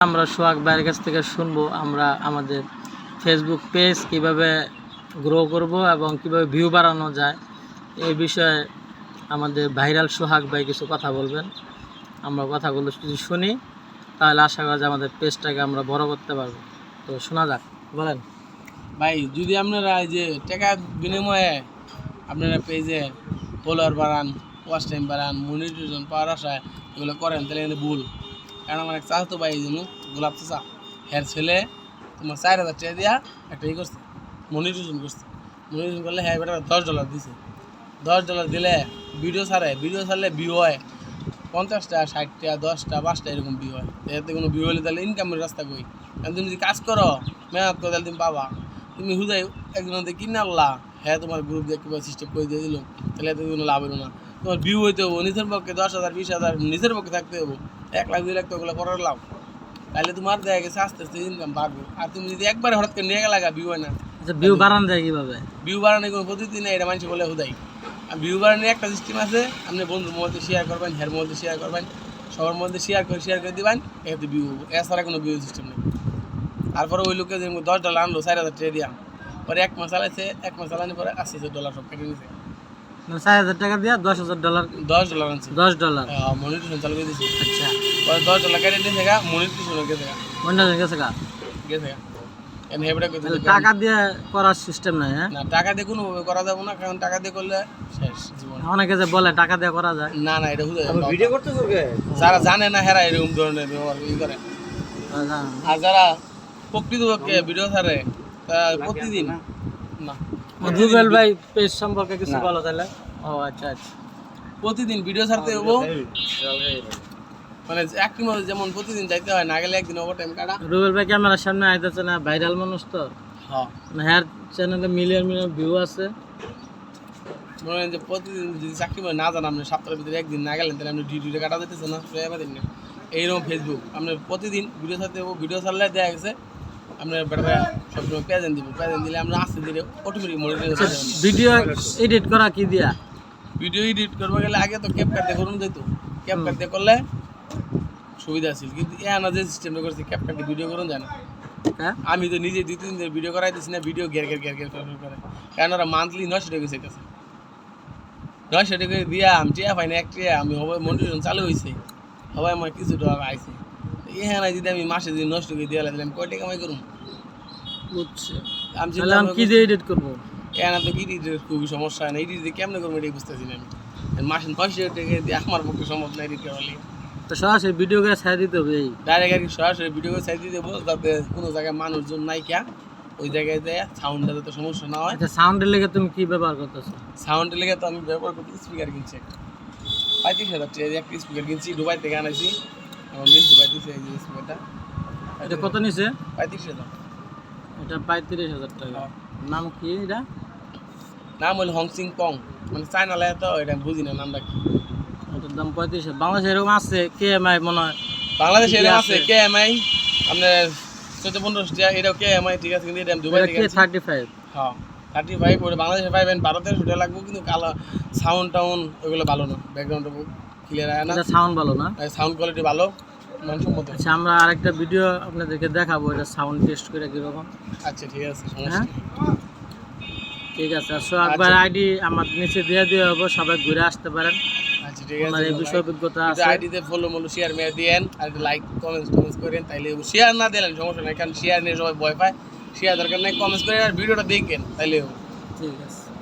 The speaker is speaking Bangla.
আমরা সোহাগ ভাইয়ের কাছ থেকে শুনব আমরা আমাদের ফেসবুক পেজ কীভাবে গ্রো করব এবং কীভাবে ভিউ বাড়ানো যায়। এই বিষয়ে আমাদের ভাইরাল সোহাগ ভাই কিছু কথা বলবেন। আমরা কথাগুলো যদি শুনি, তাহলে আশা করা যায় আমাদের পেজটাকে আমরা বড় করতে পারব। তো শোনা যাক, বলেন। ভাই, যদি আপনারা এই যে টাকা বিনিময়ে আপনারা পেজে ফলোয়ার বাড়ান ওয়াচ টাইম বাড়ান মনিটাইজেশন পাওয়ার আশায় এগুলো করেন, তাহলে কিন্তু ভুল। কারণ আমার এক চাচাতো ভাই এই জন্য গোলাপ চাচা হ্যার ছেলে তোমার চার হাজার টাকা দিয়া একটা ই করছে মনিটাইজেশন করছে। মনিটাইজেশন করলে হ্যাঁ বেটা দশ ডলার দিছে। দশ ডলার দিলে ভিডিও ছাড়ে ভিডিও ছাড়লে ভিউ হয়। পঞ্চাশটা ষাটটা দশটা পাঁচটা এরকম ভিউ হয়। এতে কোনো ভিউ হলে তাহলে ইনকামের রাস্তা কই? কারণ তুমি যদি কাজ করো, মেহনত করো, তাহলে তুমি পাবা। তুমি হুদাই একজন কিনে আল্লাহ হ্যাঁ তোমার গ্রুপ দিয়ে কিংবা সিস্টেম করে দিয়ে দিল, তাহলে এতে কোনো লাভ হলো না। তোমার ভিউ হইতে হব নিজের পক্ষে দশ হাজার, বিশ হাজার, নিজের পক্ষে থাকতে হব এক লাখ দুই লাখ তো ওগুলো করার লাভ। তাহলে তোমার দেখা গেছে আস্তে আস্তে ইনকাম বাড়বে। আর তুমি যদি একবার হঠাৎ করে নিয়ে ভিউ হয় না আচ্ছা ভিউ বাড়ানো যায় কীভাবে? ভিউ বাড়ানোর কোনো পদ্ধতি নেই এটা মানুষ বলে হুদাই। আর ভিউ বাড়ানোর একটা সিস্টেম আছে আপনি বন্ধুর মধ্যে শেয়ার করবেন হের মধ্যে শেয়ার করবেন সবার মধ্যে শেয়ার করে শেয়ার করে দিবেন এতে ভিউ হব। এছাড়া কোনো ভিউ সিস্টেম নেই। তারপরে ওই লোকে যেমন দশ ডলার আনলো চার হাজার টাকা দিয়া পরে এক মাস চালাইছে এক মাস চালানোর পরে আশি হাজার ডলার সব কেটে নিছে। মানে চার হাজার টাকা দিয়ে দশ হাজার ডলার দশ ডলার আনছে। দশ ডলার মনিটেশন চালু করে দিয়েছে আচ্ছা। গেছে গা? গেছে গা গেছে গা টাকা দিয়ে করার সিস্টেম নাই হ্যাঁ? না টাকা দিয়ে কোনোভাবে করা যাবে না কারণ টাকা দিয়ে করলে শেষ জীবন। অনেকে যে বলে টাকা দিয়ে করা যায়। না না এটা ভিডিও করতে যারা জানে না হেরা এরকম ধরনের ব্যবহার ই করে। আচ্ছা। আর যারা প্রকৃতপক্ষে ভিডিও ছাড়ে তা প্রতিদিন না। রুবেল ভাই পেজ সম্পর্কে কিছু বলো তাহলে? ও আচ্ছা আচ্ছা। প্রতিদিন ভিডিও ছাড়তে হব। মানে একটি মধ্যে যেমন প্রতিদিন যাইতে হয় না গেলে একদিন ওভার টাইম কাটা। রুবেল ভাই ক্যামেরার সামনে আইতেছে না ভাইরাল মানুষ তো। হ্যাঁ। চ্যানেলে মিলিয়ন মিলিয়ন ভিউ আছে। মনে হয় যে প্রতিদিন যদি চাকরি করে না জান আপনি সপ্তাহের ভিতরে একদিন না গেলেন তাহলে আপনি ডিউটিটা কাটা দিতেছে না দিন না। এইরকম ফেসবুক আপনি প্রতিদিন ভিডিও ছাড়তে ভিডিও ছাড়লে দেখা গেছে আপনার বেটারা সবসময় প্রেজেন্ট দিব। প্রেজেন্ট দিলে আমরা আস্তে ধীরে অটোমেটিক মনিটর ভিডিও এডিট করা কি দিয়া? ভিডিও এডিট করবে গেলে আগে তো ক্যাপ কাটতে করুন যেত ক্যাপ কাটতে করলে সুবিধা ছিল কিন্তু এ আনা যে সিস্টেমটা করছে ক্যাপ কাটতে ভিডিও করুন যায় না হ্যাঁ আমি তো নিজে দুই তিন দিন ভিডিও করাই দিচ্ছি না ভিডিও গের গের গের গের করে করে। কারণ ওরা মান্থলি নয়শো টাকা চাইতেছে। নয়শো টাকা দিয়া আমি টিয়া পাই না এক টিয়া আমি হবে মনিটন চালু হয়েছে সবাই আমার কিছু টাকা আইছে। যদি আমি মাসে যদি নষ্ট করে দিয়ে লাগলে আমি কয় টাকা কামাই করুন বুঝছি। আমি কি দিয়ে এডিট করব? এখানে তো এডিটের খুবই সমস্যা হয় না এডিট কেমনে করব এটাই বুঝতেছি না আমি। মাসে নয়শো টাকা দিয়ে আমার পক্ষে সম্ভব না এডিট। তো সরাসরি ভিডিও করে ছাড় দিতে হবে। এই ডাইরেক্ট আর কি সরাসরি ভিডিও করে সাইড দিয়ে দেবো যাতে কোনো জায়গায় মানুষজন নাই কে ওই জায়গায় যায় সাউন্ডটা যাতে সমস্যা না হয়। আচ্ছা সাউন্ডের লেগে তুমি কি ব্যবহার করতেছো? সাউন্ডের লেগে তো আমি ব্যবহার করতে স্পিকার কিনছি। একটা পঁয়ত্রিশ হাজার টাকা একটা স্পিকার কিনছি দুবাই থেকে আনাইছি। আমার মিল দুবাই দিয়েছে এই যে স্পিকারটা এটা কত নিছে? পঁয়ত্রিশ হাজার। এটা পঁয়ত্রিশ হাজার টাকা। নাম কি এটা? নাম হলো হংসিং পং মানে চায়না লাগে তো এটা বুঝি না নামটা কি? এটার দাম পঁয়ত্রিশ বাংলাদেশে এরকম আছে কে এম আই মনে হয়। বাংলাদেশে এরকম আছে? কে এম আই আপনার চোদ্দ পনেরো এটাও কে এম আই ঠিক আছে কিন্তু এটা দুবাই থেকে কে থার্টি ফাইভ হ্যাঁ থার্টি ফাইভ ওটা বাংলাদেশে পাইবেন ভারতের হোটেল লাগবে কিন্তু কালো সাউন্ড টাউন ওগুলো ভালো না ব্যাকগ্রাউন্ডটা ক্লিয়ার হয় না। সাউন্ড ভালো না? সাউন্ড কোয়ালিটি ভালো মানসম্মত। আচ্ছা আমরা আরেকটা ভিডিও আপনাদেরকে দেখাবো এটা সাউন্ড টেস্ট করে কীরকম। আচ্ছা ঠিক আছে সমস্যা হ্যাঁ? ঠিক আছে আর সোহাগবার আইডি আমার নিচে দিয়ে দিয়ে হব সবাই ঘুরে আসতে পারেন। ঠিক এই বিষয়ে অভিজ্ঞতা আছে? আইডিতে ফলো মলো শেয়ার আর লাইক কমেন্টস করেন তাইলে শেয়ার না দিলেন সমস্যা নাই কারণ শেয়ার নিয়ে সবাই ভয় পায়। শেয়ার দরকার নাই কমেন্টস করেন আর ভিডিওটা দেখেন তাইলে ঠিক আছে।